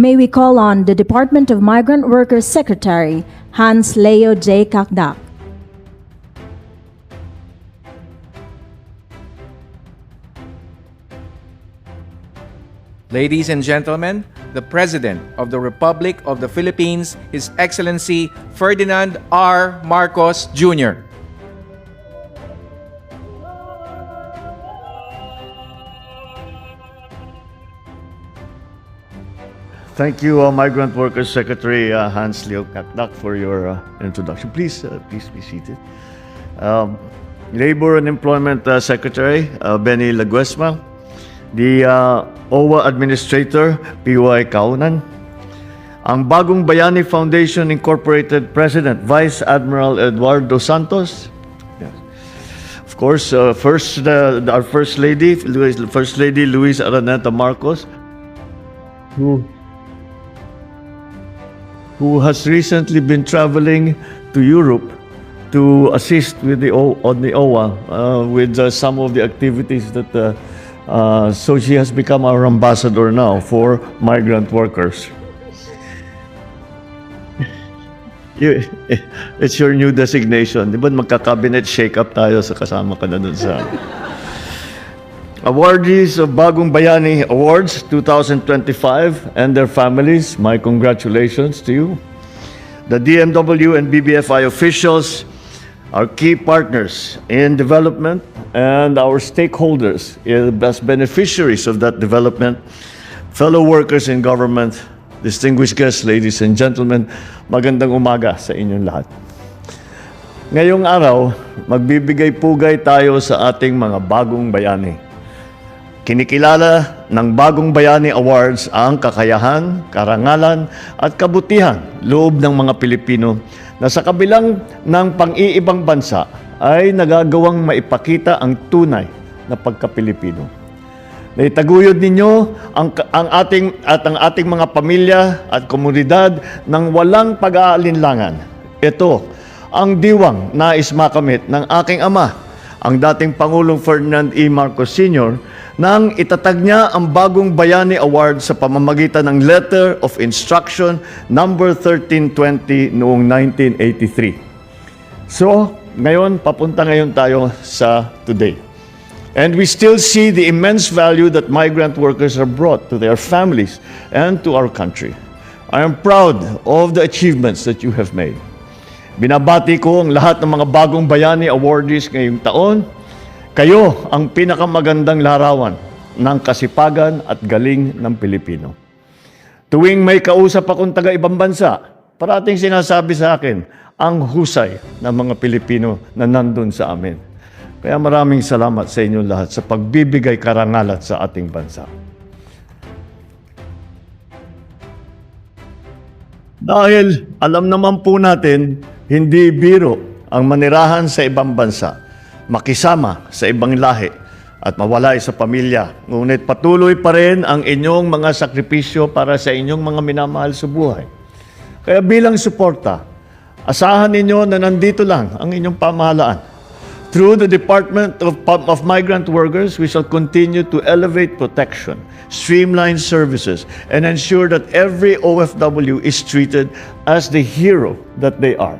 May we call on the Department of Migrant Workers Secretary Hans Leo J. Kakdak. Ladies and gentlemen, the President of the Republic of the Philippines, His Excellency Ferdinand R. Marcos Jr. Thank you, uh, Migrant Workers Secretary uh, Hans Leo Kakdak, for your uh, introduction. Please, uh, please be seated. Um, Labor and Employment uh, Secretary uh, Benny Laguesma, the uh, OWA Administrator PY Kaunan, ang Bagong Bayani Foundation Incorporated President Vice Admiral Eduardo Santos, Yes. Of course, uh, first uh, our First Lady, First Lady Luis Araneta Marcos, who who has recently been traveling to Europe to assist with the o- on the OWA uh, with uh, some of the activities that. Uh, uh, so she has become our ambassador now for migrant workers. You, it's your new designation. Di ba magka-cabinet shake-up tayo sa kasama ka na dun sa... Awardees of Bagong Bayani Awards 2025 and their families, my congratulations to you. The DMW and BBFI officials, our key partners in development, and our stakeholders eh, as beneficiaries of that development, fellow workers in government, distinguished guests, ladies and gentlemen, magandang umaga sa inyong lahat. Ngayong araw, magbibigay pugay tayo sa ating mga bagong bayani. Kinikilala ng Bagong Bayani Awards ang kakayahan, karangalan at kabutihan loob ng mga Pilipino na sa kabilang ng pang-iibang bansa ay nagagawang maipakita ang tunay na pagka-Pilipino. Naitaguyod ninyo ang, ang ating at ang ating mga pamilya at komunidad ng walang pag-aalinlangan. Ito ang diwang nais makamit ng aking ama, ang dating Pangulong Ferdinand E. Marcos Sr. nang itatag niya ang Bagong Bayani Award sa pamamagitan ng Letter of Instruction number 1320 noong 1983. So, ngayon, papunta ngayon tayo sa today. And we still see the immense value that migrant workers have brought to their families and to our country. I am proud of the achievements that you have made. Binabati ko ang lahat ng mga bagong bayani awardees ngayong taon. Kayo ang pinakamagandang larawan ng kasipagan at galing ng Pilipino. Tuwing may kausap akong taga ibang bansa, parating sinasabi sa akin ang husay ng mga Pilipino na nandun sa amin. Kaya maraming salamat sa inyong lahat sa pagbibigay karangalan sa ating bansa. Dahil alam naman po natin, hindi biro ang manirahan sa ibang bansa, makisama sa ibang lahi, at mawalay sa pamilya. Ngunit patuloy pa rin ang inyong mga sakripisyo para sa inyong mga minamahal sa buhay. Kaya bilang suporta, asahan ninyo na nandito lang ang inyong pamahalaan. Through the Department of, of Migrant Workers, we shall continue to elevate protection, streamline services, and ensure that every OFW is treated as the hero that they are.